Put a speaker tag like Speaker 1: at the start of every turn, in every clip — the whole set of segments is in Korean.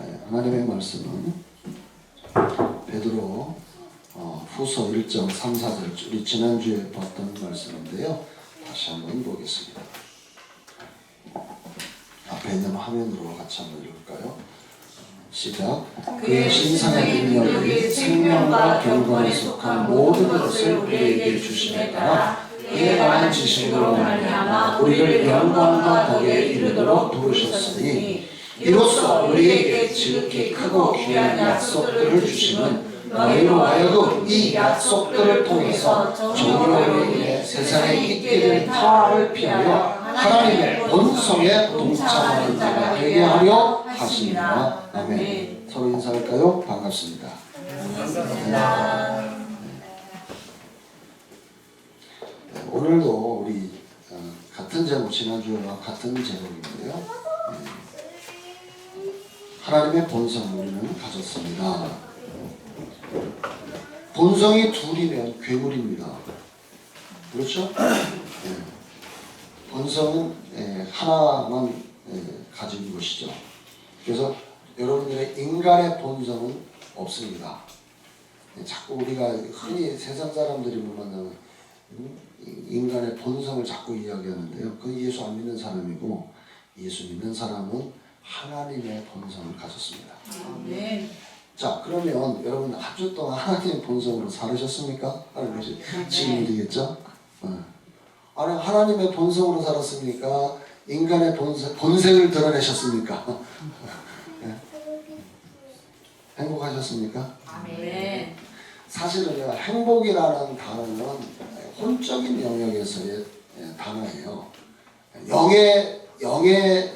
Speaker 1: 네, 하나님의 말씀은 베드로 어, 후서 1장 3, 4절 우리 지난주에 봤던 말씀인데요. 다시 한번 보겠습니다. 앞에 있는 화면으로 같이 한번 읽을까요? 시작. 그의 신상의 능력이 생명과 경건에 속한 모든 것을 우리에게 주심에 따라 그에 관한 지식으로 말미암아 우리를 영광과 덕에 이르도록 부르셨으니 이로써 우리에게 지극히 크고 귀한 약속들을 주시는 너희로 하여금 이 약속들을 통해서 정의로 인해 세상에 있게 된 타화를 피하여 하나님의 본성에 동참하는 자가 되게 하려 하십니다. 아멘. 서로 인사할까요? 반갑습니다. 네, 오늘도 우리 어, 같은 제목 지난주와 같은 제목인데요. 네. 하나님의 본성을 우리는 가졌습니다. 본성이 둘이면 괴물입니다. 그렇죠? 네. 본성은 예, 하나만 예, 가진 것이죠. 그래서 여러분들의 인간의 본성은 없습니다. 예, 자꾸 우리가 흔히 세상 사람들이 보면 음, 인간의 본성을 자꾸 이야기하는데요. 그 예수 안 믿는 사람이고 예수 믿는 사람은 하나님의 본성을 가졌습니다.
Speaker 2: 네.
Speaker 1: 자 그러면 여러분 한 주 동안 하나님의 본성으로 살으셨습니까? 하는 것이 질문이겠죠. 어. 아니 하나님의 본성으로 살았습니까? 인간의 본색, 본색을 드러내셨습니까? 예? 행복하셨습니까?
Speaker 2: 네.
Speaker 1: 사실은요 행복이라는 단어는 혼적인 영역에서의 예, 단어예요. 영의 영의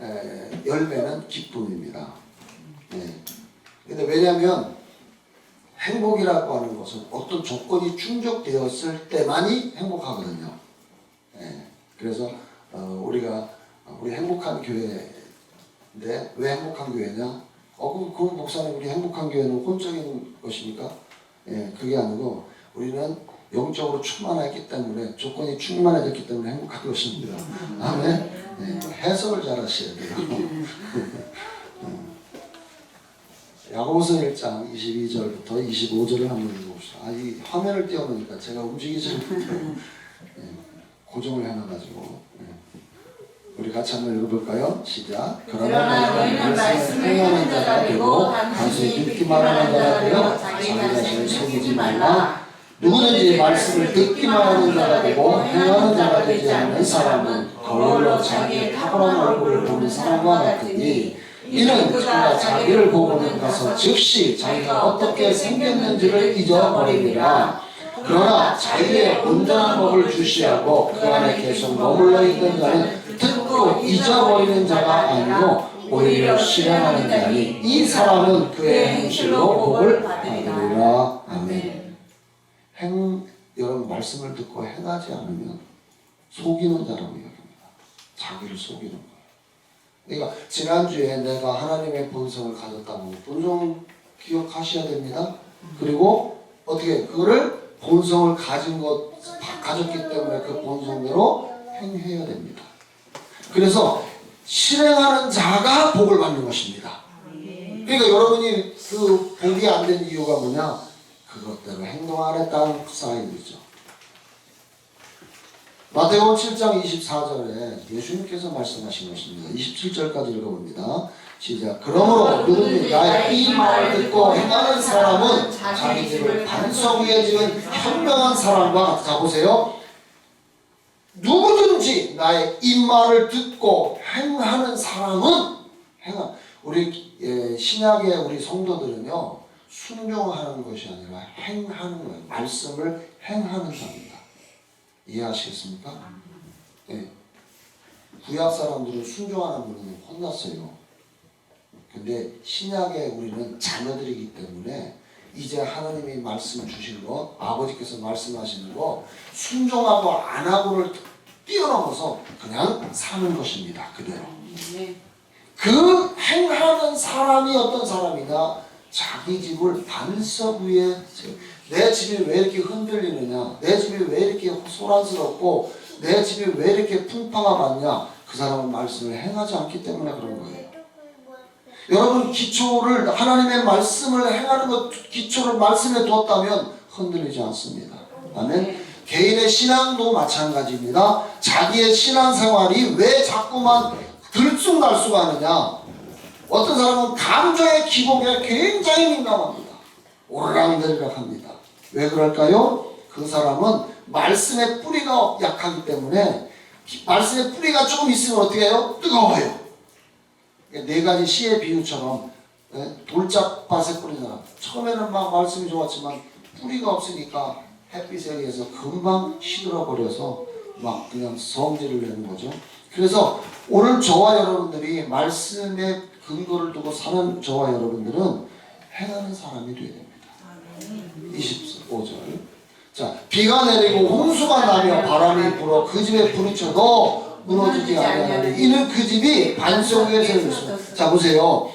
Speaker 1: 에, 열매는 기쁨입니다. 예. 근데 왜냐하면 행복이라고 하는 것은 어떤 조건이 충족되었을 때만이 행복하거든요. 예. 그래서 어, 우리가 어, 우리 행복한 교회인데 왜 행복한 교회냐? 어, 그럼 그 목사님 우리 행복한 교회는 혼적인 것입니까? 예, 그게 아니고 우리는 영적으로 충만했기 때문에 조건이 충만해졌기 때문에 행복한 것입니다. 아멘. 예, 해석을 잘 하셔야 돼요. 야고보서 1장 22절부터 25절을 한번 읽어봅시다. 아, 이 화면을 띄워놓으니까 제가 움직이지 못해요. 예, 고정을 해놔가지고. 예. 우리 같이 한번 읽어볼까요? 시작.
Speaker 2: 그러나 너희는 말씀을 행하는 자가 되고 단순히 듣기만 하는 자가 되어 자기 자신을 속이지 말라.
Speaker 1: 누구든지 말씀을 듣기만 하는 자가 되고 행하는 자가 되지 않는 사람은 거울로 자기의 탁월한 얼굴을 보는 사람과 같으니 이는 그가 자기를 보고는 가서 즉시 자기가 어떻게 생겼는지를 잊어버립니다. 그러나 자기의 온전한 법을 주시하고 그 안에 계속 머물러 있는 자는 듣고 잊어버리는 자가 아니고 오히려 실행하는 자니 이 사람은 그의 행실로 복을 받으리라. 아멘. 행 여러분 말씀을 듣고 행하지 않으면 속이는 자라고 이야기합니다. 자기를 속이는 거예요. 그러니까 지난주에 내가 하나님의 본성을 가졌다고 본성 기억하셔야 됩니다. 그리고 어떻게 그거를 본성을 가진 것 가졌기 때문에 그 본성대로 행해야 됩니다. 그래서 실행하는 자가 복을 받는 것입니다. 그러니까 여러분이 그 복이 안 된 이유가 뭐냐? 그것대로 행동 안 했다는 사인이죠. 마태복음 7장 24절에 예수님께서 말씀하신 것입니다. 27절까지 읽어봅니다. 시작. 그러므로 누구든지 나의 이 말을 듣고 행하는 사람은 자기 집을 반석 위에 지은 현명한 사람과 같아 보세요. 누구든지 나의 이 말을 듣고 행하는 사람은 행하. 우리 예, 신약의 우리 성도들은요 순종하는 것이 아니라 행하는 거예요. 말씀을 행하는 자입니다. 이해하시겠습니까? 예. 구약 사람들은 순종하는 분은 혼났어요. 근데 신약에 우리는 자녀들이기 때문에 이제 하나님이 말씀 주신 거, 아버지께서 말씀하시는 거 순종하고 안 하고를 뛰어넘어서 그냥 사는 것입니다. 그대로.
Speaker 2: 네.
Speaker 1: 그 행하는 사람이 어떤 사람이냐? 자기 집을 반석 위에. 내 집이 왜 이렇게 흔들리느냐? 내 집이 왜 이렇게 소란스럽고 내 집이 왜 이렇게 풍파가 많냐? 그 사람은 말씀을 행하지 않기 때문에 그런 거예요. 여러분 기초를 하나님의 말씀을 행하는 것 기초를 말씀에 두었다면 흔들리지 않습니다. 아멘. 개인의 신앙도 마찬가지입니다. 자기의 신앙생활이 왜 자꾸만 들쑥날쑥하느냐? 어떤 사람은 감정의 기복에 굉장히 민감합니다. 오르락내리락 합니다. 왜 그럴까요? 그 사람은 말씀의 뿌리가 약하기 때문에 기- 말씀의 뿌리가 조금 있으면 어떻게 해요? 뜨거워요. 그러니까 네 가지 시의 비유처럼 예, 돌짝밭에 사람 처음에는 막 말씀이 좋았지만 뿌리가 없으니까 햇빛에 의해서 금방 시들어 버려서 막 그냥 성질을 내는 거죠. 그래서 오늘 저와 여러분들이 말씀의 근거를 두고 사는 저와 여러분들은 행하는 사람이 되어야 됩니다. 25절. 자, 비가 내리고 홍수가 나며 바람이 불어 그 집에 부딪혀도 무너지지 아니하니 이는 그 집이 반석 위에 세워 있습니다. 자, 보세요.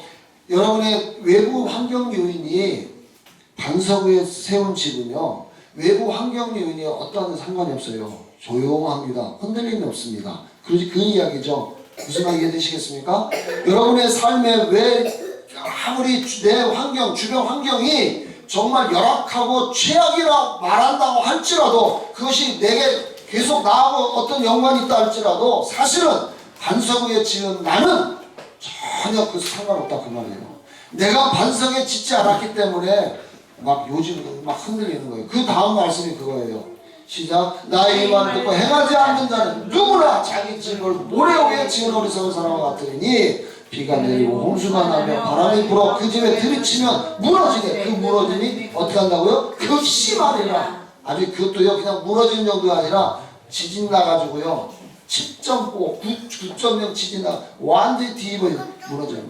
Speaker 1: 여러분의 외부 환경 요인이 반석 위에 세운 집은요. 외부 환경 요인이 어떠한 상관이 없어요. 조용합니다. 흔들림이 없습니다. 그러지 그 이야기죠. 무슨 말 이해되시겠습니까? 여러분의 삶에 왜 아무리 주- 내 환경, 주변 환경이 정말 열악하고 최악이라 말한다고 할지라도 그것이 내게 계속 나하고 어떤 연관이 있다 할지라도 사실은 반석 위에 지은 나는 전혀 그 상관없다 그 말이에요. 내가 반석에 짓지 않았기 때문에 막 요즘 막 흔들리는 거예요. 그 다음 말씀이 그거예요. 시작. 나의 말 듣고 행하지 않는 자는 누구나 자기 집을 모래 위에 지은 어리석은 사람과 같으니 비가 내리고 홍수가 나며 바람이 불어 그 집에 들이치면 무너지게 그 무너짐이 어떻게 한다고요? 극심하리라. 아주 그것도요 그냥 무너지는 정도가 아니라 지진 나가지고요 10.5, 9.0 지진 나 완전히 뒤집어 무너져요.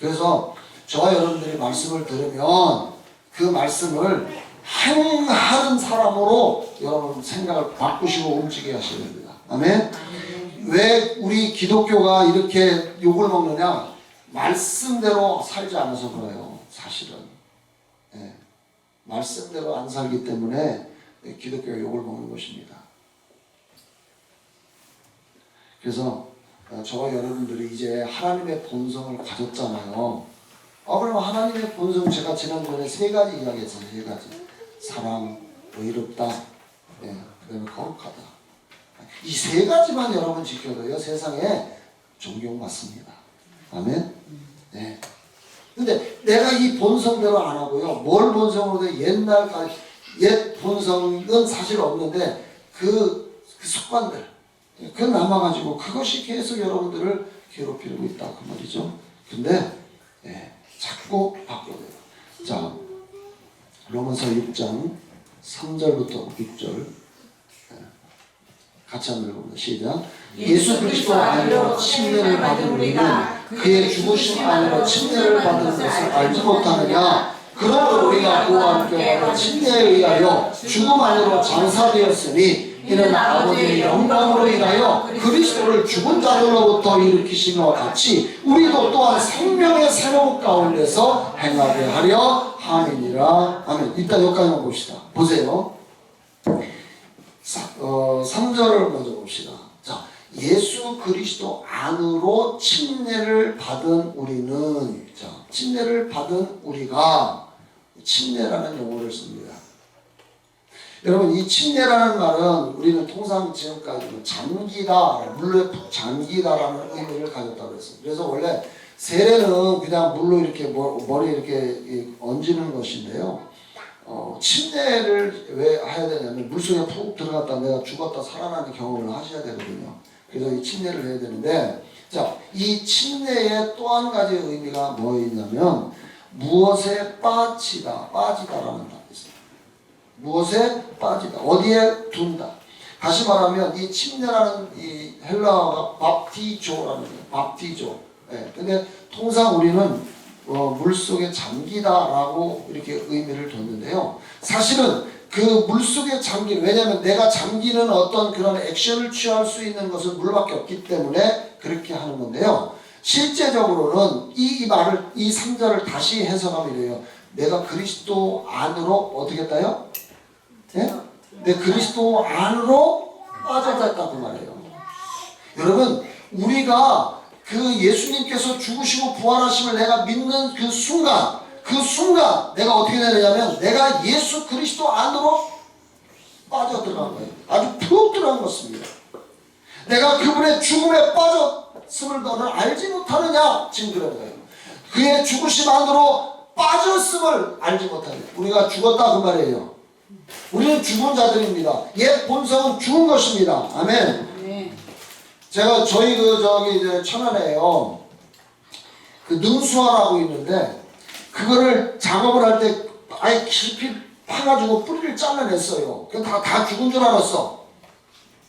Speaker 1: 그래서 저와 여러분들이 말씀을 들으면 그 말씀을 행하는 사람으로 여러분 생각을 바꾸시고 움직여야 됩니다. 아멘. 왜 우리 기독교가 이렇게 욕을 먹느냐? 말씀대로 살지 않아서 그래요. 사실은. 예. 말씀대로 안 살기 때문에 기독교가 욕을 먹는 것입니다. 그래서 어, 저와 여러분들이 이제 하나님의 본성을 가졌잖아요. 아 그럼 하나님의 본성 제가 지난번에 세 가지 이야기했어요. 세 가지. 사랑, 의롭다, 예, 그다음에 거룩하다. 이 세 가지만 여러분 지켜도요 세상에 존경받습니다. 아멘. 네. 근데 내가 이 본성대로 안 하고요. 뭘 본성으로 돼? 옛날까지 옛 본성은 사실 없는데 그, 그 습관들 그 남아가지고 그것이 계속 여러분들을 괴롭히고 있다 그 말이죠. 근데 예, 자꾸 바꿔야 돼요. 자 로마서 6장 3절부터 6절 예, 같이 한번 읽어봅니다. 시작. 예수 그리스도 안으로 침례를 받은 우리는 그의 죽으심 안으로 침례를 받은 것을 알지 못하느냐? 그러므로 우리가 그와 함께 침례에 의하여 죽음 안으로 장사되었으니 이는 아버지의 영광으로 인하여 그리스도를 죽은 자들로부터 일으키심과 같이 우리도 또한 생명의 새로운 가운데서 행하게 하려 함이니라. 아멘. 일단 여기까지만 봅시다. 보세요. 사, 어, 3절을 먼저 봅시다. 자, 예수 그리스도 안으로 침례를 받은 우리는, 자, 침례를 받은 우리가 침례라는 용어를 씁니다. 여러분, 이 침례라는 말은 우리는 통상 지금까지 뭐 잠기다, 물에 푹 잠기다라는 의미를 가졌다고 했어요. 그래서 원래 세례는 그냥 물로 이렇게 머- 머리 이렇게 이- 얹는 것인데요. 어, 침례를 왜 해야 되냐면 물속에 푹 들어갔다 내가 죽었다 살아나는 경험을 하셔야 되거든요. 그래서 이 침례를 해야 되는데 자, 이 침례의 또 한 가지 의미가 뭐 있냐면 무엇에 빠지다, 빠지다라는 단어 있어요. 무엇에 빠지다, 어디에 둔다. 다시 말하면 이 침례라는 이 헬라어가 밥티조라는 거예요. 밥티조. 예. 근데 통상 우리는 어, 물 속에 잠기다라고 이렇게 의미를 뒀는데요. 사실은 그 물 속에 잠기는 왜냐하면 내가 잠기는 어떤 그런 액션을 취할 수 있는 것은 물밖에 없기 때문에 그렇게 하는 건데요. 실제적으로는 이, 이 말을 이 3절을 다시 해석하면 이래요. 내가 그리스도 안으로 어떻게 했다요? 예? 내 그리스도 안으로 빠져들었다 그 말이에요. 여러분 우리가 그 예수님께서 죽으시고 부활하심을 내가 믿는 그 순간 그 순간 내가 어떻게 되느냐면 내가 예수 그리스도 안으로 빠져 들어간 거예요. 아주 푹 들어간 것입니다. 내가 그분의 죽음에 빠졌음을 너는 알지 못하느냐 지금 그런 거예요. 그의 죽으심 안으로 빠졌음을 알지 못하냐. 우리가 죽었다 그 말이에요. 우리는 죽은 자들입니다. 옛 본성은 죽은 것입니다. 아멘.
Speaker 2: 네.
Speaker 1: 제가 저희 그 저기 이제 천안에요. 그 능수화라고 있는데 그거를 작업을 할 때 아예 깊이 파가지고 뿌리를 잘라냈어요. 그 다 다 죽은 줄 알았어.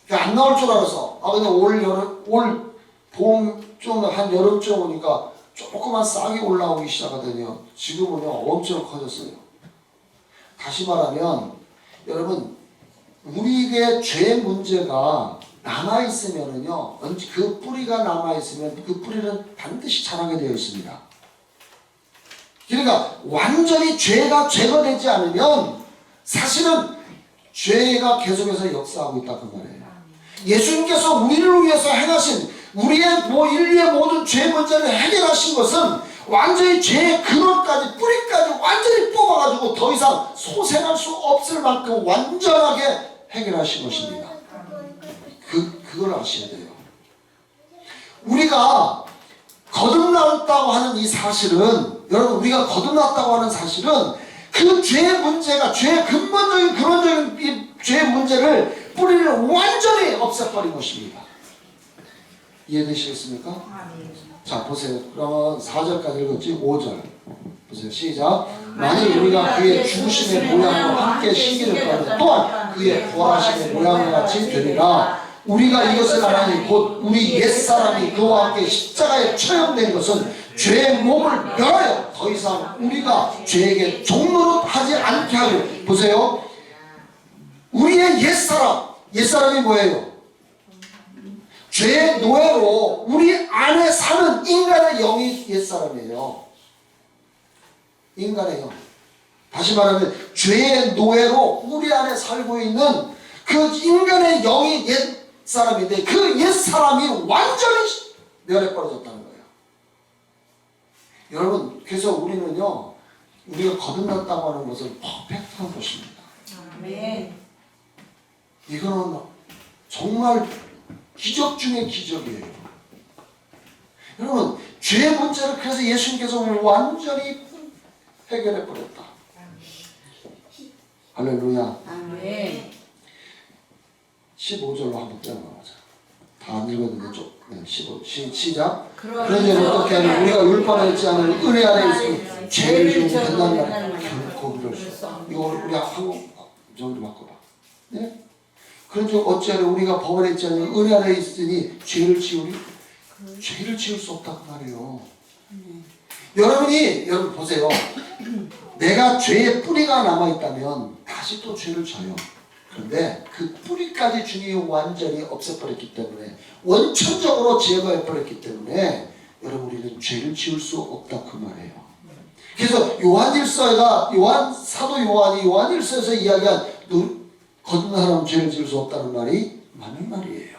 Speaker 1: 그안 나올 줄 알았어. 아 근데 올 여름 올 봄 좀 한 여름쯤 오니까 조그만 싹이 올라오기 시작하더니요. 지금은요 엄청 커졌어요. 다시 말하면 여러분 우리의 죄 문제가 남아 있으면은요 그 뿌리가 남아 있으면 그 뿌리는 반드시 자라게 되어 있습니다. 그러니까 완전히 죄가 제거되지 않으면 사실은 죄가 계속해서 역사하고 있다 그 말이에요. 예수님께서 우리를 위해서 행하신 우리의 뭐 인류의 모든 죄 문제를 해결하신 것은 완전히 죄의 근원까지 뿌리까지 완전히 뽑아가지고 더 이상 소생할 수 없을 만큼 완전하게 해결하신 것입니다. 그 그걸 아셔야 돼요. 우리가 거듭났다고 하는 이 사실은 여러분 우리가 거듭났다고 하는 사실은 그 죄 문제가 죄의 근본적인 근원적인 이 죄 문제를 뿌리를 완전히 없애버린 것입니다. 이해되시겠습니까? 자 보세요. 그러면 4절까지 읽었지 5절 보세요. 시작. 만일 우리가 그의 죽으심의 모양으로 함께 신기를 받는 또한 그의 부활하심의 모양과 같이 되리라. 우리가 이것을 알아니 곧 우리 옛사람이 그와 함께 십자가에 처형된 것은 죄의 몸을 멸하여 더 이상 우리가 죄에게 종노릇 하지 않게 하려 보세요. 우리의 옛사람 옛사람이 뭐예요? 죄의 노예로 우리 안에 사는 인간의 영이 옛사람이에요. 인간의 영. 다시 말하면 죄의 노예로 우리 안에 살고 있는 그 인간의 영이 옛 사람인데 그 옛 사람이 완전히 멸해 버려졌다는 거예요. 여러분 그래서 우리는요 우리가 거듭났다고 하는 것은 퍼펙트한 것입니다.
Speaker 2: 아멘.
Speaker 1: 이거는 정말 기적 중의 기적이에요. 여러분, 죄 문제를 그래서 예수님께서 완전히 해결해 버렸다. 할렐루야.
Speaker 2: 아멘.
Speaker 1: 15절로 한번 떼어나가자. 다 안 읽었는데 좀, 네, 15, 시, 시작.
Speaker 2: 그러니
Speaker 1: 그러니 어떻게 하면 우리가 율법에 있지 않은 은혜 안에 있으면 죄를 지으면 된다는 말 결코 그럴 수 없어. 이거 우리 한국 정도 바꿔봐. 네? 그런즉 어찌하려 우리가 법에 있지 않은 은혜 안에 있으니 죄를 지으리? 죄를 지을 수 없다 그 말이에요. 여러분이 여러분 보세요. 내가 죄의 뿌리가 남아 있다면 다시 또 죄를 져요. 그런데 그 뿌리까지 주님이 완전히 없애버렸기 때문에 원천적으로 제거해버렸기 때문에 여러분 우리는 죄를 지을 수 없다 그 말이에요. 그래서 요한일서가 요한 사도 요한이 요한일서에서 이야기한 누- 거듭난 사람은 죄를 지을 수 없다는 말이 맞는 말이에요.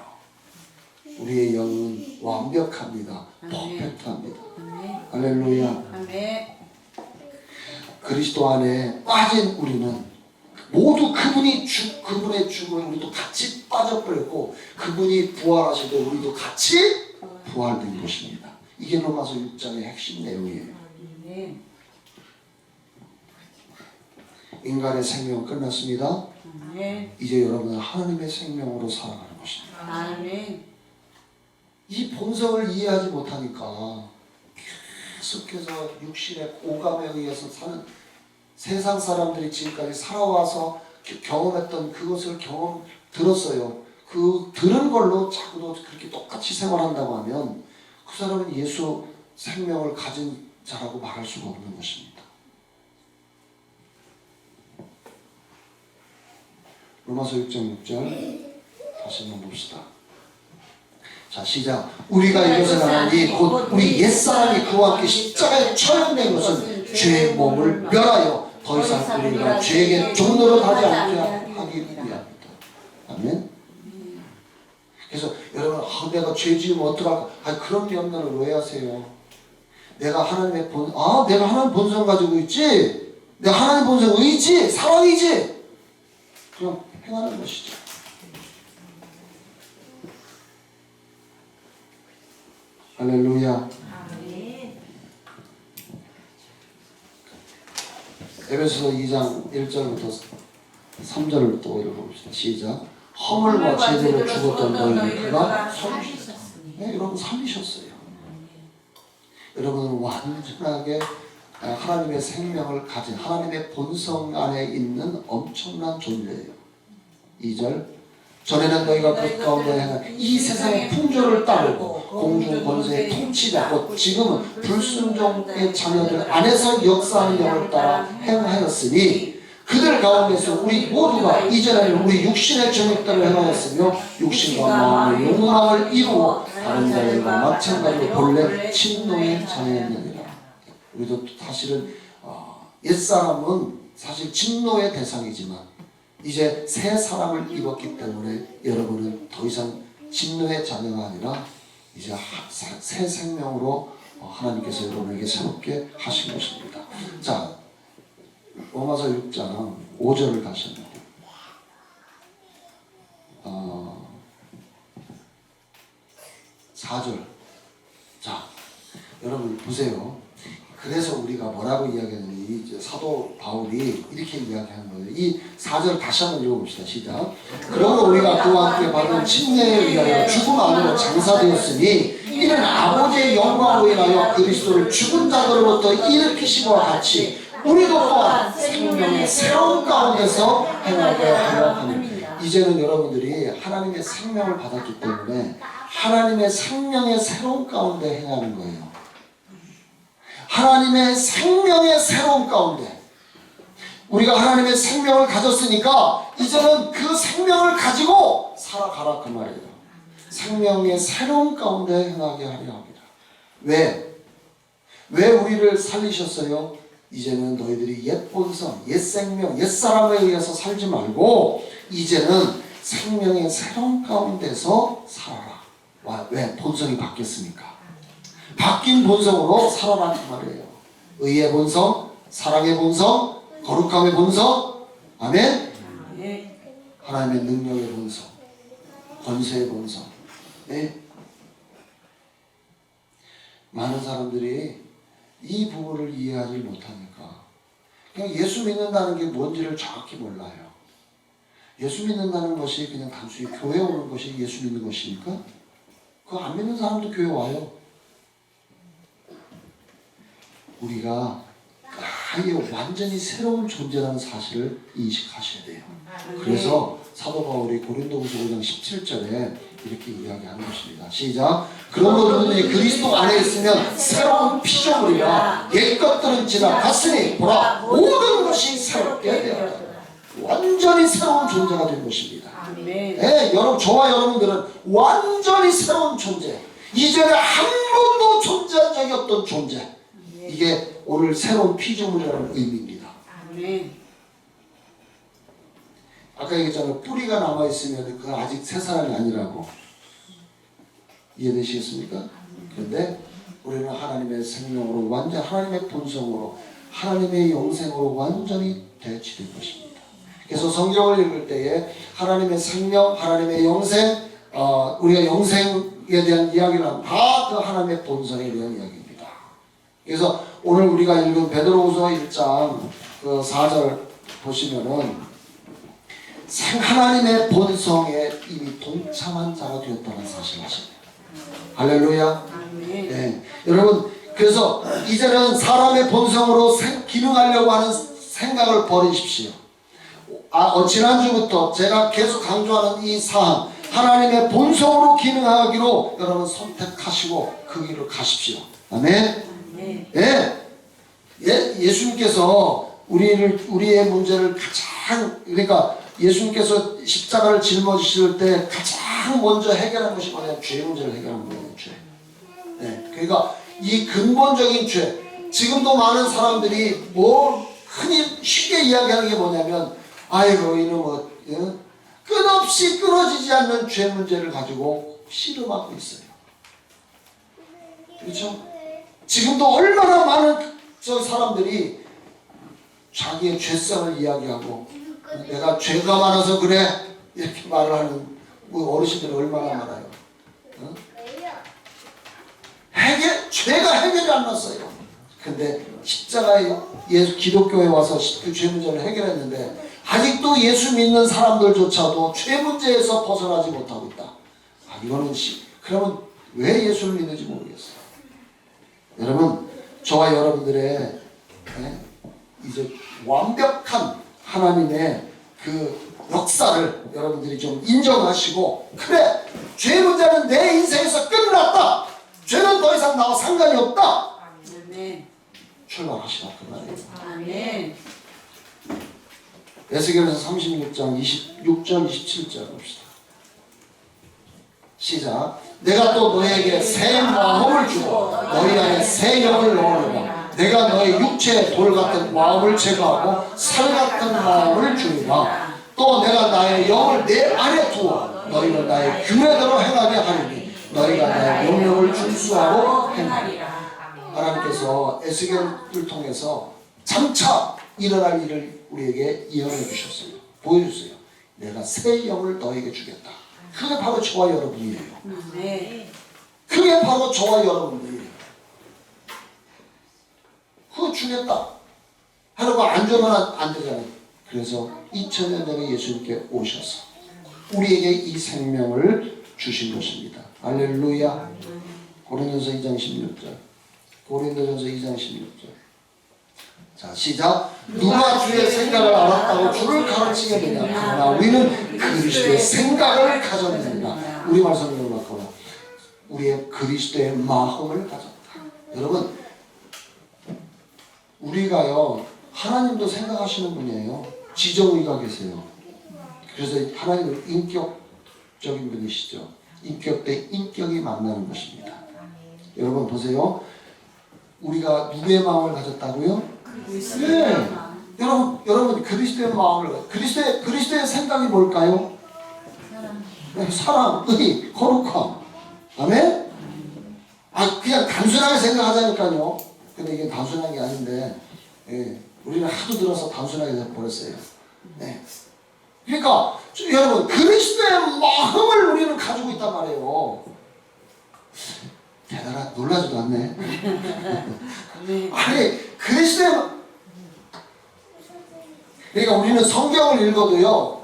Speaker 1: 우리의 영은 완벽합니다. 퍼펙트합니다. 할렐루야. 그리스도 안에 빠진 우리는 모두 그분이 죽 그분의 죽음에 우리도 같이 빠져버렸고 그분이 부활하실 때 우리도 같이 부활된 것입니다. 이게 로마서 6장의 핵심 내용이에요.
Speaker 2: 아멘.
Speaker 1: 인간의 생명은 끝났습니다.
Speaker 2: 아멘.
Speaker 1: 이제 여러분은 하나님의 생명으로 살아가는 것입니다.
Speaker 2: 아멘.
Speaker 1: 이 본성을 이해하지 못하니까 계속해서 육신의 오감에 의해서 사는 세상 사람들이 지금까지 살아와서 겨- 경험했던 그것을 경험 들었어요. 그 들은 걸로 자꾸도 그렇게 똑같이 생활한다고 하면 그 사람은 예수 생명을 가진 자라고 말할 수가 없는 것입니다. 로마서 6장 6절 다시 한번 봅시다. 자 시작. 우리가 이것을 알니 곧 우리 옛사람이 그와 함께 십자가에 처형된 것은 죄의 몸을 멸하여 더 이상 우리가 죄에게 종노릇 하지 않게 하기 위함이다. 아멘. 그래서 여러분 아, 내가 죄 지으면 어떡할까? 아 그런 염려를 왜 하세요? 내가 하나님의 본, 아 내가 하나님 본성 가지고 있지? 내가 하나님 본성 의지, 사랑이지? 그럼 행하는 것이죠. 할렐루야.
Speaker 2: 아멘.
Speaker 1: 에베소서 2장 1절부터 3절을 또 읽어봅시다. 시작. 허물과 제대로 죽었던 살리셨으니. 네, 여러분 살리셨어요. 여러분은 완전하게 아, 하나님의 생명을 가진 하나님의 본성 안에 있는 엄청난 존재예요. 2절 전에는 너희가 그 가운데 행한 이 세상의 풍조를 따르고 공중 권세의 통치자고 지금은 불순종의 자녀들 안에서 역사하는 영을 따라 행하였으니 그들 가운데서 우리 모두가 이전에는 우리 육신의 정욕들을 행하였으며 육신과 마음의 욕망을 이루어 다른 자들과 마찬가지로 본래 친노의 자녀였느니라. 우리도 사실은 어, 옛사람은 사실 진노의 대상이지만 이제 새 사람을 입었기 때문에 여러분은 더 이상 진노의 자녀가 아니라 이제 새 생명으로 어, 하나님께서 여러분에게 새롭게 하신 것입니다. 자, 로마서 6장 5절을 가셨는데 어, 4절 자, 여러분 보세요. 그래서 우리가 뭐라고 이야기하느니 이제 사도 바울이 이렇게 이야기하는 거예요. 이 4절 다시 한번 읽어봅시다. 시작. 그러므로 우리가 그와 함께 받은 침례에 의하여 죽음 안으로 장사되었으니 이는 아버지의 영광으로 인하여 그리스도를 죽은 자들로부터 일으키심과 같이 우리도 또한 생명의 새로운 가운데서 행하게 하려 합니다. 이제는 여러분들이 하나님의 생명을 받았기 때문에 하나님의 생명의 새로운 가운데 행하는 거예요. 하나님의 생명의 새로운 가운데 우리가 하나님의 생명을 가졌으니까 이제는 그 생명을 가지고 살아가라 그 말이에요. 생명의 새로운 가운데 행하게 하려 합니다. 왜? 왜 우리를 살리셨어요? 이제는 너희들이 옛 본성, 옛 생명, 옛 사람에 의해서 살지 말고 이제는 생명의 새로운 가운데서 살아라. 와, 왜? 본성이 바뀌었으니까. 바뀐 본성으로 살아라 그 말이에요. 의의 본성, 사랑의 본성, 거룩함의 본성, 아멘.
Speaker 2: 아멘.
Speaker 1: 하나님의 능력의 본성, 권세의 본성. 네? 많은 사람들이 이 부분을 이해하지 못하니까 그냥 예수 믿는다는 게 뭔지를 정확히 몰라요. 예수 믿는다는 것이 그냥 단순히 교회 오는 것이 예수 믿는 것입니까? 그거 안 믿는 사람도 교회 와요. 우리가 아예 완전히 새로운 존재라는 사실을 인식하셔야 돼요. 그래서 사도 바울이 고린도후서 5장 17절에 이렇게 이야기하는 것입니다. 시작. 그러므로 너희들이 그리스도 안에 있으면 새로운 피조물이라 옛 것들은 지나갔으니 보라 모든 것이 새롭게 되었다. 완전히 새로운 존재가 된 것입니다. 예, 여러분 저와 여러분들은 완전히 새로운 존재. 이전에 한 번도 존재한 적이 없던 존재. 이게 오늘 새로운 피조물이라는 의미입니다. 아까 얘기했잖아요. 뿌리가 남아 있으면 그건 아직 새 사람이 아니라고 이해되시겠습니까? 그런데 우리는 하나님의 생명으로 완전 하나님의 본성으로 하나님의 영생으로 완전히 대치된 것입니다. 그래서 성경을 읽을 때에 하나님의 생명, 하나님의 영생, 어, 우리가 영생에 대한 이야기를 하면 다그 하나님의 본성에 대한 이야기입니다. 그래서 오늘 우리가 읽은 베드로후서 1장 그 4절 보시면은 생 하나님의 본성에 이미 동참한 자가 되었다는 사실을 아시네요. 할렐루야. 네. 여러분 그래서 이제는 사람의 본성으로 생- 기능하려고 하는 생각을 버리십시오. 아, 어, 지난주부터 제가 계속 강조하는 이 사항 하나님의 본성으로 기능하기로 여러분 선택하시고 그 길을 가십시오. 아멘.
Speaker 2: 아멘.
Speaker 1: 예, 예 예수님께서 우리를 우리의 문제를 가장 그러니까 예수님께서 십자가를 짊어지실 때 가장 먼저 해결한 것이 뭐냐면 죄 문제를 해결한 거예요. 죄. 예, 그러니까 이 근본적인 죄. 지금도 많은 사람들이 뭐 흔히 쉽게 이야기하는 게 뭐냐면 아이고 이놈 뭐 예? 끝없이 끊어지지 않는 죄 문제를 가지고 씨름하고 있어요. 그렇죠? 지금도 얼마나 많은 저 사람들이 자기의 죄성을 이야기하고 내가 죄가 많아서 그래 이렇게 말을 하는 우리 어르신들이 얼마나 많아요. 어? 해결 죄가 해결이 안 났어요. 근데 십자가에 예수 기독교에 와서 그죄 문제를 해결했는데 아직도 예수 믿는 사람들조차도 죄 문제에서 벗어나지 못하고 있다. 아 이거는 시, 그러면 왜 예수를 믿는지 모르겠어요. 여러분 저와 여러분들의 예, 이제 완벽한 하나님의 그 역사를 여러분들이 좀 인정하시고 그래 죄 문제는 내 인생에서 끝났다! 죄는 더 이상 나와 상관이 없다. 출발하시라 그 말이에요.
Speaker 2: 아멘.
Speaker 1: 에스겔에서 36장 26절 27절 봅시다. 시작 내가 또 너에게 새 마음을 주고 너희 안에 새 영을 넣으리라 내가 너의 육체에 돌 같은 마음을 제거하고 살 같은 마음을 주리라 또 내가 나의 영을 내 안에 두어 너희는 나의 규례대로 행하게 하리니 너희가 나의 명령을 준수하고 행하리라 하나님께서 에스겔을 통해서 장차 일어날 일을 우리에게 예언해 주셨어요. 보여주세요. 내가 새 영을 너에게 주겠다. 그게 바로 저와 여러분이에요.
Speaker 2: 네.
Speaker 1: 그게 바로 저와 여러분들이에요. 그거 주겠다. 하라고 안 주면 안, 안 되잖아요. 그래서 2000년 전에 예수님께 오셔서 우리에게 이 생명을 주신 것입니다. 할렐루야. 고린도서 2장 16절. 고린도전서 2장 16절. 자 시작. 누가 주의 생각을 알았다고 주를 가르치겠느냐. 그러나 우리는 그리스도의 생각을 가졌느니라. 우리 말씀으로 바꿔라. 우리의 그리스도의 마음을 가졌다. 여러분 우리가요 하나님도 생각하시는 분이에요. 지정의가 계세요. 그래서 하나님은 인격적인 분이시죠. 인격 대 인격이 만나는 것입니다. 여러분 보세요. 우리가 누구의 마음을 가졌다고요? 네. 여러분, 여러분 그리스도의 마음을 가- 그리스도의 그리스도의 생각이 뭘까요? 네, 사랑, 의, 거룩함. 아멘? 아 그냥 단순하게 생각하자니까요. 근데 이게 단순한 게 아닌데, 예, 우리는 하도 들어서 단순하게 버렸어요. 네. 그러니까 저- 여러분 그리스도의 마음을 우리는 가지고 있단 말이에요. 대단하 놀라지도 않네.
Speaker 2: 네.
Speaker 1: 아니 그리스도의 마- 그러니까 우리는 성경을 읽어도요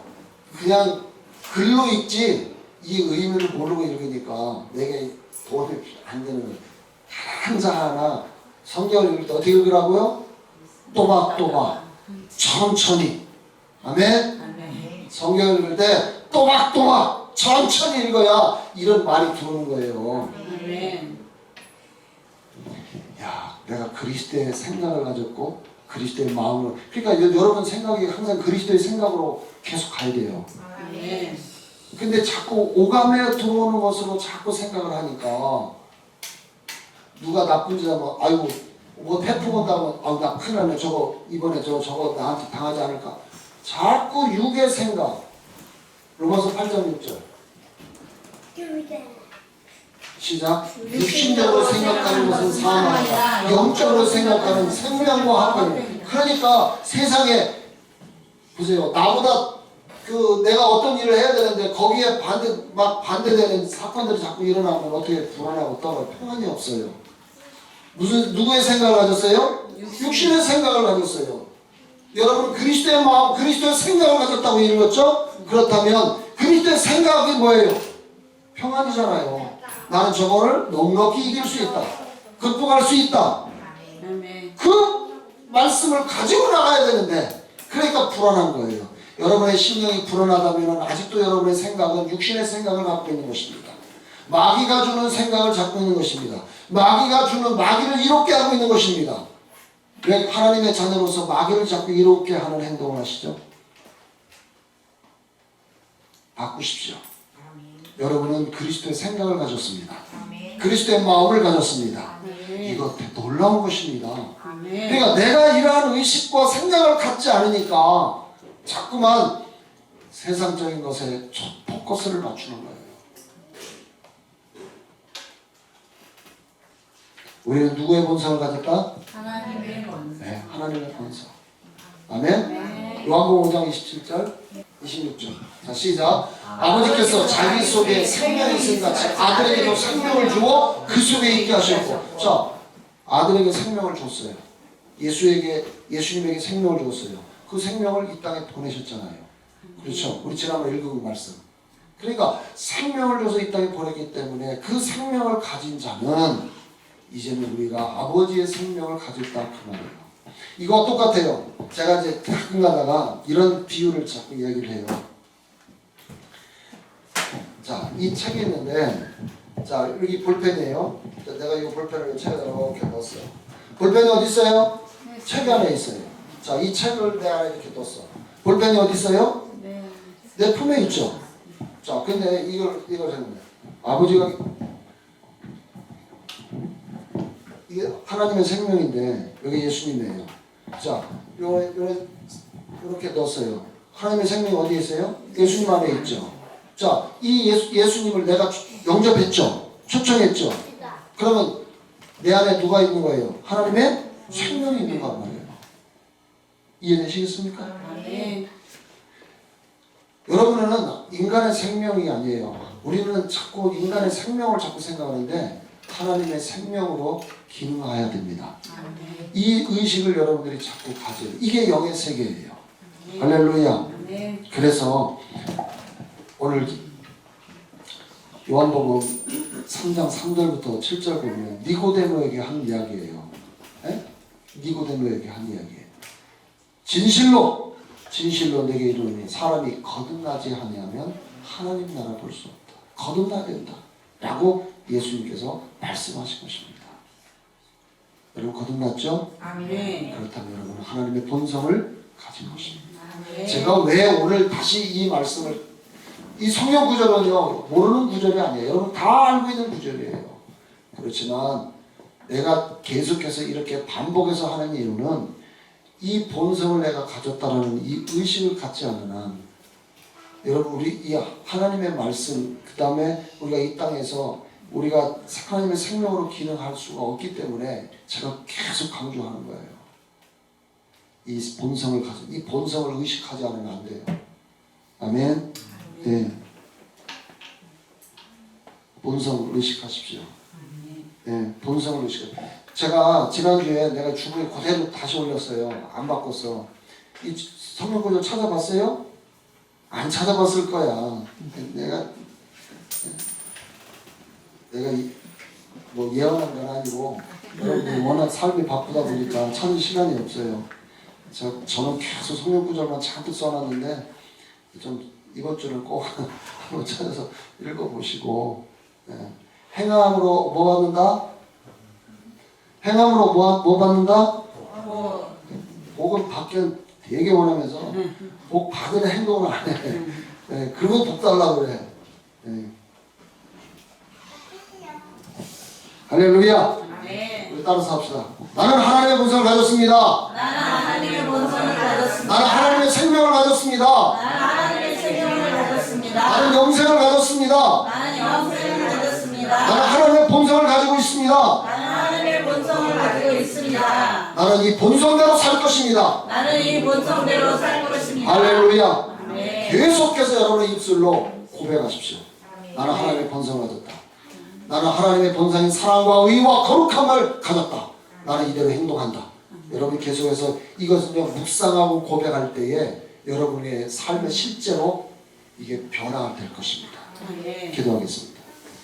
Speaker 1: 그냥 글로 읽지 이 의미를 모르고 읽으니까 내게 도움이 안 되는 거예요. 한자 하나 성경을 읽을 때 어떻게 읽으라고요? 또박또박 천천히 아멘
Speaker 2: 아멘.
Speaker 1: 성경을 읽을 때 또박또박 천천히 읽어야 이런 말이 들어오는 거예요
Speaker 2: 아멘.
Speaker 1: 야, 내가 그리스도의 생각을 가졌고 그리스도의 마음으로 그러니까 여- 여러분 생각이 항상 그리스도의 생각으로 계속 가야 돼요. 근데 자꾸 오감에 들어오는 것으로 자꾸 생각을 하니까 누가 나쁜 짓 하면 아이고 뭐 태풍 온다면 아우 나 큰일 나네. 저거 이번에 저 저거 나한테 당하지 않을까? 자꾸 육의 생각. 로마서 8장 6절. 시작. 육신적으로 생각하는 것은 사망이다 영적으로 생각하는 생명과 합병 그러니까 세상에 보세요 나보다 그 내가 어떤 일을 해야 되는데 거기에 반대 막 반대되는 사건들이 자꾸 일어나면 어떻게 불안하고 떨어 평안이 없어요 무슨 누구의 생각을 가졌어요? 육신의 생각을 가졌어요 여러분 그리스도의 마음 그리스도의 생각을 가졌다고 읽었죠? 그렇다면 그리스도의 생각이 뭐예요? 평안이잖아요 나는 저거를 넉넉히 이길 수 있다. 극복할 수 있다.
Speaker 2: 아멘.
Speaker 1: 그 말씀을 가지고 나가야 되는데 그러니까 불안한 거예요. 여러분의 심령이 불안하다면 아직도 여러분의 생각은 육신의 생각을 갖고 있는 것입니다. 마귀가 주는 생각을 잡고 있는 것입니다. 마귀가 주는 마귀를 이롭게 하고 있는 것입니다. 왜 하나님의 자녀로서 마귀를 자꾸 이롭게 하는 행동을 하시죠? 바꾸십시오. 여러분은 그리스도의 생각을 가졌습니다. 그리스도의 마음을 가졌습니다.
Speaker 2: 아멘.
Speaker 1: 이거 놀라운 것입니다. 그러니까 내가 이러한 의식과 생각을 갖지 않으니까 자꾸만 세상적인 것에 저 포커스를 맞추는 거예요. 우리는 누구의 본성을 가졌다?
Speaker 2: 하나님의 본성.
Speaker 1: 네, 하나님의 본성. 아멘. 요한복음 5장 27절, 26절. 자 시작. 아버지께서 자기 속에 생명이 있은 같이 아들에게도 생명을 주어 그 속에 있게 하셨고, 자 아들에게 생명을 줬어요. 예수에게 예수님에게 생명을 줬어요. 그 생명을 이 땅에 보내셨잖아요. 그렇죠. 우리 지난번에 읽은 말씀. 그러니까 생명을 줘서 이 땅에 보냈기 때문에 그 생명을 가진 자는 이제는 우리가 아버지의 생명을 가졌다 그 말이에요. 이거 똑같아요. 제가 이제 가끔 가다가 이런 비유를 자꾸 이야기를 해요. 자, 이 책이 있는데, 자, 여기 볼펜이에요. 자, 내가 이 볼펜을 책에다 이렇게 넣었어요. 볼펜이 어디 있어요? 책 안에 있어요. 자, 이 책을 내 안에 이렇게 뒀어. 볼펜이 어디 있어요?
Speaker 2: 네.
Speaker 1: 내 품에 있죠. 자, 근데 이걸 이걸 했는데 아버지가 이게 하나님의 생명인데 여기 예수님이에요. 자, 요, 요 이렇게 넣었어요. 하나님의 생명이 어디에 있어요? 예수님 안에 있죠. 자, 이 예수, 예수님을 내가 영접했죠. 초청했죠. 그러면 내 안에 누가 있는 거예요? 하나님의 생명이 있는 거 말이에요. 이해되시겠습니까?
Speaker 2: 네.
Speaker 1: 여러분은 인간의 생명이 아니에요. 우리는 자꾸 인간의 생명을 자꾸 생각하는데 하나님의 생명으로 기능해야 됩니다.
Speaker 2: 네.
Speaker 1: 이 의식을 여러분들이 자꾸 가져요. 이게 영의 세계예요. 할렐루야.
Speaker 2: 네.
Speaker 1: 그래서 오늘 요한복음 3장 3절부터 7절 보면 니고데모에게 한 이야기예요. 에? 니고데모에게 한 이야기예요. 진실로 진실로 내게 이르노니 사람이 거듭나지 아니하면 하나님 나라 볼 수 없다. 거듭나야 된다. 라고 예수님께서 말씀하신 것입니다. 여러분 거듭났죠?
Speaker 2: 아멘.
Speaker 1: 그렇다면 여러분은 하나님의 본성을 가진 것입니다.
Speaker 2: 아멘.
Speaker 1: 제가 왜 오늘 다시 이 말씀을 이 성경 구절은요 모르는 구절이 아니에요. 여러분 다 알고 있는 구절이에요. 그렇지만 내가 계속해서 이렇게 반복해서 하는 이유는 이 본성을 내가 가졌다라는 이 의식을 갖지 않는 한 여러분 우리 이 하나님의 말씀 그 다음에 우리가 이 땅에서 우리가 하나님의 생명으로 기능할 수가 없기 때문에 제가 계속 강조하는 거예요. 이 본성을 가져 이 본성을 의식하지 않으면 안 돼요. 아멘. 네. 본성을 의식하십시오. 네, 본성을 의식. 제가 지난주에 내가 주부에 그대로 다시 올렸어요. 안 바꿨어. 이 성경 구절 찾아봤어요? 안 찾아봤을 거야. 내가 내가 이- 뭐 예언한 건 아니고 여러분들 워낙 삶이 바쁘다 보니까 찾을 시간이 없어요. 저, 저는 계속 성경 구절만 잔뜩 써놨는데 좀 이번 주는 꼭 한번 찾아서 읽어보시고 예. 행함으로 뭐 받는다? 행함으로 뭐, 뭐 받는다?
Speaker 2: 뭐,
Speaker 1: 복은 받긴 되게 원하면서 복 받은 행동을 안 해. 예, 그러면 복 달라고 그래. 예. 할렐루야.
Speaker 2: 아멘.
Speaker 1: 우리 따라서 합시다. 나는 하나님의 본성을 가졌습니다.
Speaker 2: 나는 하나님의 본성을 가졌습니다.
Speaker 1: 나는 하나님의 생명을 가졌습니다.
Speaker 2: 나는 하나님의 생명을 가졌습니다.
Speaker 1: 나는 영생을 가졌습니다.
Speaker 2: 나는 영생을 가졌습니다.
Speaker 1: 나는 하나님의 본성을 가지고 있습니다.
Speaker 2: 나는 하나님의 본성을 가지고 있습니다.
Speaker 1: 나는 이 본성대로 살 것입니다.
Speaker 2: 나는 이 본성대로 살 것입니다.
Speaker 1: 할렐루야. 계속해서 여러분의 입술로 고백하십시오. 나는 하나님의 본성을 가졌다. 나는 하나님의 본성인 사랑과 의와 거룩함을 가졌다. 나는 이대로 행동한다. 여러분 계속해서 이것은요 묵상하고 고백할 때에 여러분의 삶에 실제로 이게 변화가 될 것입니다.
Speaker 2: 아멘.
Speaker 1: 기도하겠습니다.